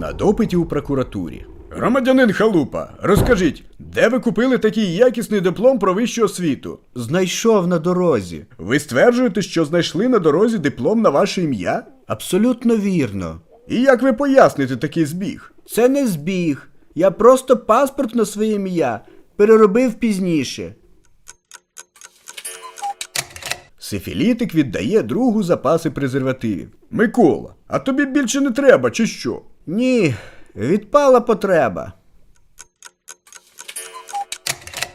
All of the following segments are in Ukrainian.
На допиті у прокуратурі. Громадянин Халупа, розкажіть, де ви купили такий якісний диплом про вищу освіту? Знайшов на дорозі. Ви стверджуєте, що знайшли на дорозі диплом на ваше ім'я? Абсолютно вірно. І як ви поясните такий збіг? Це не збіг. Я просто паспорт на своє ім'я переробив пізніше. Сифілітик віддає другу запаси презервативів. Микола, а тобі більше не треба, чи що? Ні, відпала потреба.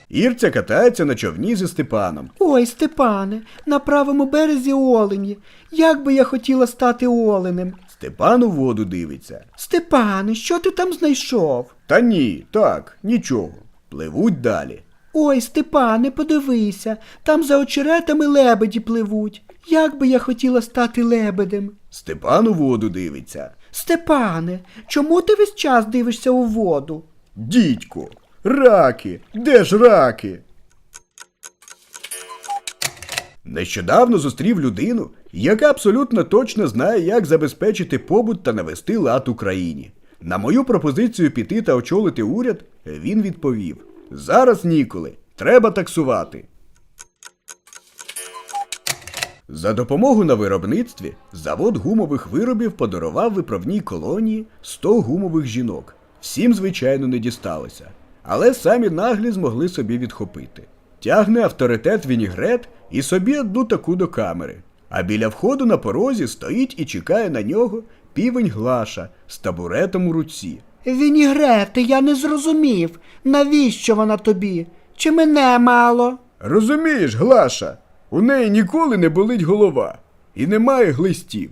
Ірця катається на човні зі Степаном. Ой, Степане, на правому березі олені. Як би я хотіла стати оленем. Степан у воду дивиться. Степане, що ти там знайшов? Та ні, так, нічого. Пливуть далі. Ой, Степане, подивися, там за очеретами лебеді пливуть. Як би я хотіла стати лебедем. Степан у воду дивиться. Степане, чому ти весь час дивишся у воду? Дідько, раки, де ж раки? Нещодавно зустрів людину, яка абсолютно точно знає, як забезпечити побут та навести лад Україні. На мою пропозицію піти та очолити уряд, він відповів: Зараз ніколи, треба таксувати. За допомогу на виробництві завод гумових виробів подарував виправній колонії 100 гумових жінок. Всім, звичайно, не дісталося. Але самі наглі змогли собі відхопити. Тягне авторитет Вінігрет і собі одну таку до камери. А біля входу на порозі стоїть і чекає на нього півень Глаша з табуретом у руці. Вінігрети, я не зрозумів, навіщо вона тобі? Чи мене мало? Розумієш, Глаша, у неї ніколи не болить голова і немає глистів.